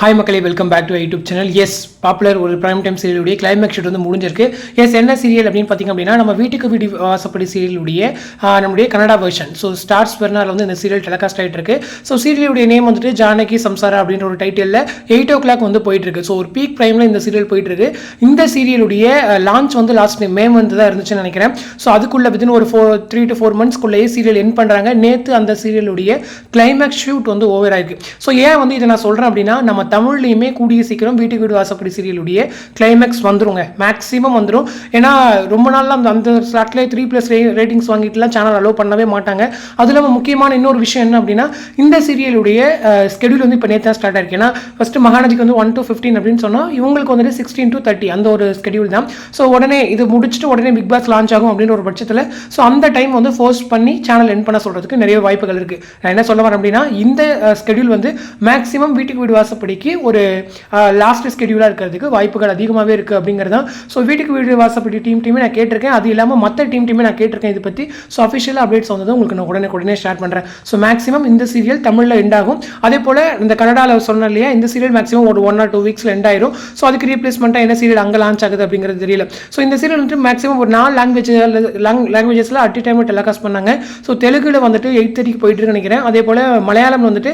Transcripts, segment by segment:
Hi மக்களே welcome back to YouTube channel yes popular ஒரு prime time சீரியலுடைய climax shoot வந்து முடிஞ்சிருக்கு. எஸ் என்ன சீரியல் அப்படின்னு பார்த்தீங்க அப்படின்னா நம்ம வீட்டுக்கு வீடு வாசப்படி சீரியலுடைய நம்முடைய கனடா வெர்ஷன் ஸோ ஸ்டார்ஸ் பெர்னார் வந்து இந்த சீரியல் டெலகாஸ்ட் ஆகிட்டு இருக்கு ஸோ சீரியலுடைய நேம் வந்துட்டு ஜானகி சம்சாரா அப்படின்ற ஒரு டைட்டிலில் எயிட் ஓ கிளாக் வந்து போயிட்டு இருக்கு ஸோ ஒரு பீக் ப்ரைமில் இந்த சீரியல் போயிட்டு இருக்கு இந்த சீரியலுடைய லான்ச் வந்து லாஸ்ட் மே மந்த் தான் இருந்துச்சுன்னு நினைக்கிறேன். ஸோ அதுக்குள்ள வித்தின் ஒரு ஃபோர் த்ரீ டு ஃபோர் மந்த்ஸ்க்குள்ளேயே சீரியல் என் பண்ணுறாங்க நேற்று அந்த சீரியலுடைய கிளைமேக்ஸ் ஷூட் வந்து ஓவர் ஆயிருக்கு. ஸோ ஏன் வந்து இதை நான் சொல்கிறேன் அப்படின்னா நம்ம தமிழ்லையுமே கூடிய சீக்கிரம் வீட்டுக்கு வீடு வாசப்படி சீரியலுடைய கிளைமேக்ஸ் வந்துருங்க. மேக்ஸிமம் வந்துடும் ஏன்னா ரொம்ப நாளில் அந்த அந்த ஸ்லாட்லேயே த்ரீ ப்ளஸ் ரேட்டிங்ஸ் வாங்கிட்டுலாம் சேனல் அலோவ் பண்ணவே மாட்டாங்க. அது இல்லாமல் முக்கியமான இன்னொரு விஷயம் என்ன அப்படின்னா இந்த சீரியலுடைய ஸ்கெடியூல் வந்து இப்போ நேற்று ஸ்டார்ட் ஆயிருக்கு. ஏன்னா ஃபஸ்ட்டு மகாநதிக்கு வந்து ஒன் டு ஃபிஃப்டீன் அப்படின்னு சொன்னால் இவங்களுக்கு வந்துட்டு சிக்ஸ்டீன் டு தேர்ட்டி அந்த ஒரு ஸ்கெடியூல் தான். ஸோ உடனே இது முடிச்சுட்டு உடனே பிக் பாஸ் லான்ச் ஆகும் அப்படின்ற ஒரு பட்சத்தில் ஸோ அந்த டைம் வந்து ஃபோர்ஸ் பண்ணி சேனல் என் பண்ண சொல்கிறதுக்கு நிறைய வாய்ப்புகள் இருக்குது நான் என்ன சொல்ல வரேன் அப்படின்னா இந்த ஸ்கெடியூல் வந்து மேக்ஸிமம் வீட்டுக்கு வீடு வாசப்படிக்கு ஒரு லாஸ்ட் ஸ்கெடியூலாக இருக்கிறதுக்கு வாய்ப்புகள் அதிகமாகவே இருக்குது அப்படிங்கிறது தான் ஸோ வீட்டுக்கு வீடு வாசப்படி டீம் டீமே நான் கேட்டிருக்கேன். அது இல்லாமல் மற்ற டீம் டீமே நான் கேட்டிருக்கேன். இதை பற்றி ஸோ அஃபிஷியல் அப்டேட்ஸ் வந்தது உங்களுக்கு நான் உடனே உடனே ஷேர் பண்ணுறேன் ஸோ மேக்ஸிமம் இந்த சீரியல் தமிழில் எண்ட் ஆகும். அதே போல் இந்த கனடாவில் சொன்னேன் இல்லையா இந்த சீரியல் மேக்ஸிமம் ஒரு ஒன் ஆர் டூ வீக்ஸில் எண்ட் ஆயிரும். ஸோ அதுக்கு ரீப்ளேஸ்மெண்ட்டாக என்ன சீரியல் அங்கே லான்ச் ஆகுது அப்படிங்கிறது தெரியல. ஸோ இந்த சீரியல் வந்துட்டு மேக்ஸிமம் ஒரு நாலு லாங்குவேஜ் லாங்குவேஜஸில் அட் டைம் டெலகாஸ்ட் பண்ணாங்க. ஸோ தெலுங்குல வந்துட்டு எயிட் தேர்ட்டிக்கு போயிட்டு நினைக்கிறேன். அதே போல் மலையாளம் வந்துட்டு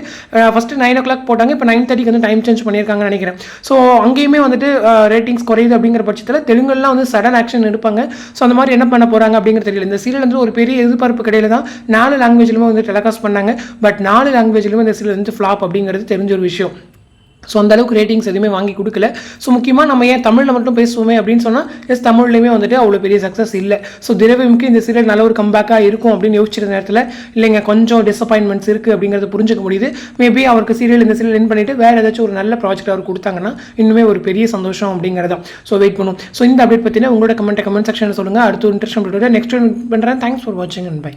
ஃபஸ்ட்டு நைன் ஓ கிளாக் போட்டாங்க. இப்போ நைன் தேர்ட்டிக்கு வந்து டைம் சேஞ்ச் பண்ணியிருக்காங்கன்னு நினைக்கிறேன். ஸோ அங்கேயுமே வந்துட்டு ரேட்டிங்ஸ் குறையுது அப்படிங்கிற பட்சத்தில் தெலுங்குலாம் வந்து சடன் ஆக்ஷன் எடுப்பாங்க. ஸோ அந்த மாதிரி என்ன பண்ண போகிறாங்க அப்படிங்கிறது தெரியல. இந்த சீரியல் வந்து ஒரு பெரிய எதிர்பார்ப்பு கிடையில தான் நாலு லாங்குவேஜ்லுமே வந்து டெலகாஸ்ட் பண்ணாங்க. பட் நாலு லாங்குவேஜ்லுமே இந்த சீரியல் வந்து ஃப்ளாப் அப்படிங்கிறது தெரிஞ்ச ஒரு விஷயம். ஸோ அந்த அளவுக்கு ரேட்டிங்ஸ் எதுவுமே வாங்கி கொடுக்கல. ஸோ முக்கியமாக நம்ம ஏன் தமிழில் மட்டும் பேசுவோமே அப்படின்னு சொன்னால் எஸ் தமிழ்லையுமே வந்துட்டு அவ்வளோ பெரிய சக்ஸஸ் இல்லை. ஸோ திரவியமுக்கு இந்த சீரியல் நல்ல ஒரு கம்பேக்காக இருக்கும் அப்படின்னு யோசிச்சிருந்த நேரத்தில் இல்லைங்க கொஞ்சம் டிசப்பாயின்மெண்ட்ஸ் இருக்குது அப்படிங்கிறத புரிஞ்சுக்க முடியுது. மேபி அவருக்கு சீரியல் இந்த சீரியல் என் பண்ணிட்டு வேறு ஏதாச்சும் ஒரு நல்ல ப்ராஜெக்ட் அவர் கொடுத்தாங்கன்னா இன்னுமே ஒரு பெரிய சந்தோஷம் அப்படிங்கிறதா ஸோ வெயிட் பண்ணும். ஸோ இந்த அப்டேட் பற்றினா உங்களோட கமெண்ட் கமெண்ட் செக்ஷனில் சொல்லுங்கள் அடுத்த இன்ட்ரெஸ்ட் நெக்ஸ்ட் பண்ணுறேன் தேங்க்ஸ் ஃபார் வாட்சிங் அண்ட் பை